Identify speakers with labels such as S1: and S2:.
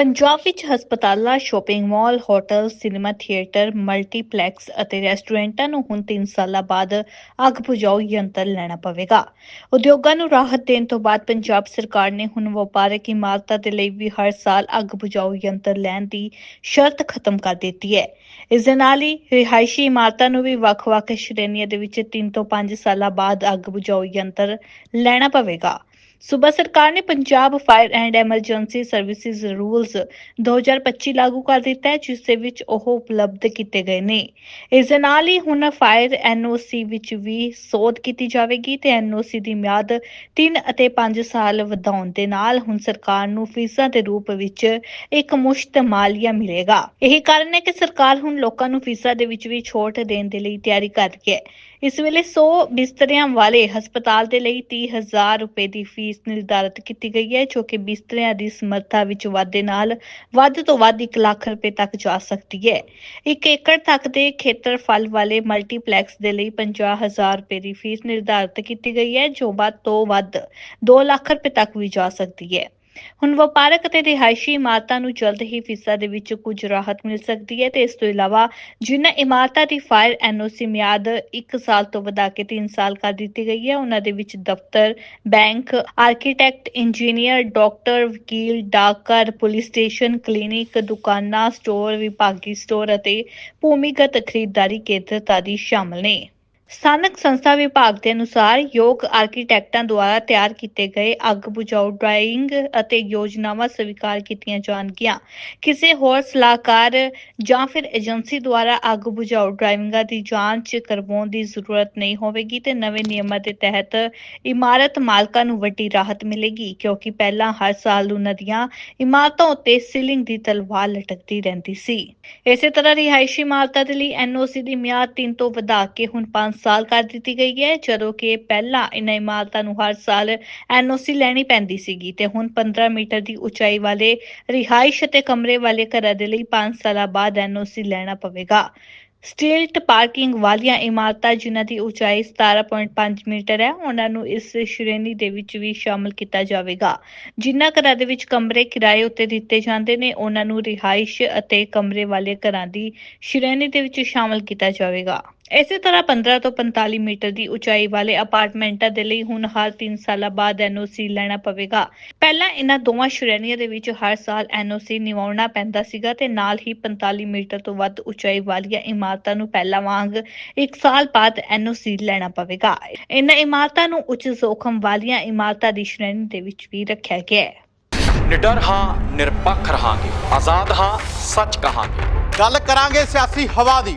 S1: ਪੰਜਾਬ ਵਿੱਚ ਹਸਪਤਾਲਾਂ, shopping mall, hotel, cinema theatre, multiplex ਅਤੇ ਰੈਸਟੋਰੈਂਟਾਂ ਨੂੰ ਹੁਣ 3 ਸਾਲਾਂ ਬਾਅਦ ਅੱਗ ਬੁਝਾਊ ਯੰਤਰ ਲੈਣਾ ਪਵੇਗਾ। ਉਦਯੋਗਾਂ ਨੂੰ ਰਾਹਤ ਦੇਣ ਤੋਂ ਬਾਅਦ ਪੰਜਾਬ ਸਰਕਾਰ ਨੇ ਹੁਣ ਵਪਾਰਕ ਇਮਾਰਤਾਂ ਦੇ ਲਈ ਵੀ ਹਰ ਸਾਲ ਅੱਗ ਬੁਝਾਊ ਯੰਤਰ ਲੈਣ ਦੀ ਸ਼ਰਤ ਖਤਮ ਕਰ ਦਿੱਤੀ ਹੈ। ਇਸ ਦੇ ਨਾਲ ਹੀ ਰਿਹਾਇਸ਼ੀ ਇਮਾਰਤਾਂ ਨੂੰ ਵੀ ਵੱਖ-ਵੱਖ ਸ਼੍ਰੇਣੀਆਂ ਦੇ ਵਿੱਚ 3 ਤੋਂ 5 ਸਾਲਾਂ ਬਾਅਦ ਅੱਗ ਬੁਝਾਊ ਯੰਤਰ ਲੈਣਾ ਪਵੇਗਾ। ਸੂਬਾ ਸਰਕਾਰ ਨੇ Punjab fire and emergency services rules 2025 ਲਾਗੂ ਕਰ ਦਿੱਤਾ ਹੈ, ਜਿਸ ਦੇ ਵਿੱਚ ਉਹ ਉਪਲਬਧ ਕੀਤੇ ਗਏ ਨੇ। ਇਸ ਦੇ ਨਾਲ ਹੀ ਹੁਣ ਫਾਇਰ ਐਨਓਸੀ ਵਿੱਚ ਵੀ ਸੋਧ ਕੀਤੀ ਜਾਵੇਗੀ ਤੇ ਐਨਓਸੀ ਦੀ ਮਿਆਦ 3 ਅਤੇ 5 ਸਾਲ ਵਧਾਉਣ ਦੇ ਨਾਲ ਹੁਣ ਸਰਕਾਰ ਨੂੰ ਫੀਸਾਂ ਦੇ ਰੂਪ ਵਿੱਚ ਇੱਕ ਮੁਸ਼ਤ ਮਾਲੀਆ ਮਿਲੇਗਾ। ਇਹੀ ਕਾਰਨ ਹੈ ਕਿ ਸਰਕਾਰ ਹੁਣ ਲੋਕਾਂ ਨੂੰ ਫੀਸਾਂ ਦੇ ਵਿੱਚ ਵੀ ਛੋਟ ਦੇਣ ਦੇ ਲਈ ਤਿਆਰੀ ਕਰ ਰਹੀ ਹੈ। ਇਸ ਵੇਲੇ 100 ਬਿਸਤਰਿਆਂ ਵਾਲੇ ਹਸਪਤਾਲ ਦੇ ਲਈ 30000 ਰੁਪਏ ਦੀ ਫੀਸ ਨਿਰਧਾਰਤ ਕੀਤੀ ਗਈ ਹੈ, ਜੋ ਕਿ ਬਿਸਤਰਿਆਂ ਦੀ ਸਮਰੱਥਾ ਵਿੱਚ ਵਾਧੇ ਨਾਲ ਵੱਧ ਤੋਂ ਵੱਧ 1 ਲੱਖ ਰੁਪਏ ਤੱਕ ਜਾ ਸਕਦੀ ਹੈ। 1 ਏਕੜ ਤੱਕ ਦੇ ਖੇਤਰਫਲ ਵਾਲੇ ਮਲਟੀਪਲੈਕਸ ਦੇ ਲਈ 50000 ਰੁਪਏ ਦੀ ਫੀਸ ਨਿਰਧਾਰਤ ਕੀਤੀ ਗਈ ਹੈ, ਜੋ ਵੱਧ ਤੋਂ ਵੱਧ 2 ਲੱਖ ਰੁਪਏ ਤੱਕ ਵੀ ਜਾ ਸਕਦੀ ਹੈ। ਹੁਣ ਵਪਾਰਕ ਅਤੇ ਰਿਹਾਇਸ਼ੀ ਇਮਾਰਤਾਂ ਨੂੰ ਜਲਦ ਹੀ ਫੀਸਾਂ ਦੇ ਵਿੱਚ ਕੁਝ ਰਾਹਤ ਮਿਲ ਸਕਦੀ ਹੈ ਤੇ ਇਸ ਤੋਂ ਇਲਾਵਾ ਜਿਨ੍ਹਾਂ ਇਮਾਰਤਾਂ ਦੀ ਫਾਇਰ ਐਨਓਸੀ ਮਿਆਦ 1 ਸਾਲ ਤੋਂ ਵਧਾ ਕੇ 3 ਸਾਲ ਕਰ ਦਿੱਤੀ ਗਈ ਹੈ, ਉਹਨਾਂ ਦੇ ਵਿੱਚ ਦਫ਼ਤਰ, ਬੈਂਕ, ਆਰਕੀਟੈਕਟ, ਇੰਜੀਨੀਅਰ, ਡਾਕਟਰ, ਵਕੀਲ, ਡਾਕਘਰ, ਪੁਲਿਸ ਸਟੇਸ਼ਨ, ਕਲੀਨਿਕ, ਦੁਕਾਨਾਂ, ਸਟੋਰ, ਵਿਭਾਗੀ ਸਟੋਰ ਅਤੇ ਭੂਮੀਗਤ ਖਰੀਦਦਾਰੀ ਕੇਂਦਰ ਆਦਿ ਸ਼ਾਮਲ ਨੇ। ਸਥਾਨਕ ਸੰਸਥਾ ਵਿਭਾਗ ਦੇ ਅਨੁਸਾਰ ਯੋਗ ਆਰਕੀਟੈਕਟਾਂ ਦੁਆਰਾ ਤਿਆਰ ਕੀਤੇ ਗਏ ਅੱਗ ਬੁਝਾਊ ਡਰਾਇੰਗ ਅਤੇ ਯੋਜਨਾਵਾਂ ਸਵੀਕਾਰ ਕੀਤੀਆਂ ਜਾਣਗੀਆਂ। ਕਿਸੇ ਹੋਰ ਸਲਾਹਕਾਰ ਜਾਂ ਫਿਰ ਏਜੰਸੀ ਦੁਆਰਾ ਅੱਗ ਬੁਝਾਊ ਡਰਾਇੰਗਾਂ ਦੀ ਜਾਂਚ ਕਰਵਾਉਣ ਦੀ ਜ਼ਰੂਰਤ ਨਹੀਂ ਹੋਵੇਗੀ ਤੇ ਨਵੇਂ ਨਿਯਮਾਂ ਦੇ ਤਹਿਤ ਇਮਾਰਤ ਮਾਲਕਾਂ ਨੂੰ ਵੱਡੀ ਰਾਹਤ ਮਿਲੇਗੀ, ਕਿਉਂਕਿ ਪਹਿਲਾਂ ਹਰ ਸਾਲ ਉਹਨਾਂ ਦੀਆਂ ਇਮਾਰਤਾਂ ਉੱਤੇ ਸੀਲਿੰਗ ਦੀ ਤਲਵਾਰ ਲਟਕਦੀ ਰਹਿੰਦੀ ਸੀ। ਇਸੇ ਤਰ੍ਹਾਂ ਰਿਹਾਇਸ਼ੀ ਇਮਾਰਤਾਂ ਦੇ ਲਈ ਐਨਓਸੀ ਦੀ ਮਿਆਦ 3 ਤੋਂ ਵਧਾ ਕੇ ਹੁਣ 5 ਸਾਲ ਕਰ ਦਿੱਤੀ ਗਈ ਹੈ, ਜਦੋਂ ਕਿ ਪਹਿਲਾਂ ਇਹਨਾਂ ਇਮਾਰਤਾਂ ਨੂੰ ਹਰ ਸਾਲ ਐਨਓਸੀ ਲੈਣੀ ਪੈਂਦੀ ਸੀਗੀ ਤੇ ਹੁਣ 15 ਮੀਟਰ ਦੀ ਉਚਾਈ ਵਾਲੇ ਰਿਹਾਇਸ਼ ਅਤੇ ਕਮਰੇ ਵਾਲੇ ਘਰਾਂ ਦੇ ਲਈ 5 ਸਾਲਾਂ ਬਾਅਦ ਐਨਓਸੀ ਲੈਣਾ ਪਵੇਗਾ। ਸਟੀਲਟ ਪਾਰਕਿੰਗ ਵਾਲੀਆਂ ਇਮਾਰਤਾਂ ਜਿਨ੍ਹਾਂ ਦੀ ਉਚਾਈ 17.5 ਮੀਟਰ ਹੈ, ਉਹਨਾਂ ਨੂੰ ਇਸ ਸ਼੍ਰੇਣੀ ਦੇ ਵਿੱਚ ਵੀ ਸ਼ਾਮਲ ਕੀਤਾ ਜਾਵੇਗਾ। ਜਿਨ੍ਹਾਂ ਘਰਾਂ ਦੇ ਵਿੱਚ ਕਮਰੇ ਕਿਰਾਏ ਉੱਤੇ ਦਿੱਤੇ ਜਾਂਦੇ ਨੇ, ਉਹਨਾਂ ਨੂੰ ਰਿਹਾਇਸ਼ ਅਤੇ ਕਮਰੇ ਵਾਲੇ ਘਰਾਂ ਦੀ ਸ਼੍ਰੇਣੀ ਦੇ ਵਿੱਚ ਸ਼ਾਮਲ ਕੀਤਾ ਜਾਵੇਗਾ। ਇਸੇ ਤਰ੍ਹਾਂ 15 ਤੋਂ 45 ਮੀਟਰ ਦੀ ਉਚਾਈ ਵਾਲੇ ਅਪਾਰਟਮੈਂਟਾਂ ਦੇ ਲਈ ਹੁਣ ਹਰ 3 ਸਾਲਾਂ ਬਾਅਦ ਐਨਓਸੀ ਲੈਣਾ ਪਵੇਗਾ। ਪਹਿਲਾਂ ਇਹਨਾਂ ਦੋਵਾਂ ਸ਼੍ਰੇਣੀਆਂ ਦੇ ਵਿੱਚ ਹਰ ਸਾਲ ਐਨਓਸੀ ਨਿਵਾਉਣਾ ਪੈਂਦਾ ਸੀਗਾ ਤੇ ਨਾਲ ਹੀ 45 ਮੀਟਰ ਤੋਂ ਵੱਧ ਉਚਾਈ ਵਾਲੀਆਂ ਇਮਾਰਤਾਂ ਨੂੰ ਪਹਿਲਾਂ ਵਾਂਗ 1 ਸਾਲ ਬਾਅਦ ਐਨਓਸੀ ਲੈਣਾ ਪਵੇਗਾ। ਇਹਨਾਂ ਇਮਾਰਤਾਂ ਨੂੰ ਉੱਚ ਜੋਖਮ ਵਾਲੀਆਂ ਇਮਾਰਤਾਂ ਦੀ ਸ਼੍ਰੇਣੀ ਦੇ ਵਿੱਚ ਵੀ ਰੱਖਿਆ ਗਿਆ ਹੈ।
S2: ਨਿਡਰ ਹਾਂ ਨਿਰਪੱਖ ਰਹਾਂਗੇ। ਆਜ਼ਾਦ ਹਾਂ ਸੱਚ ਕਹਾਂਗੇ।
S3: ਗੱਲ ਕਰਾਂਗੇ ਸਿਆਸੀ ਹਵਾ ਦੀ।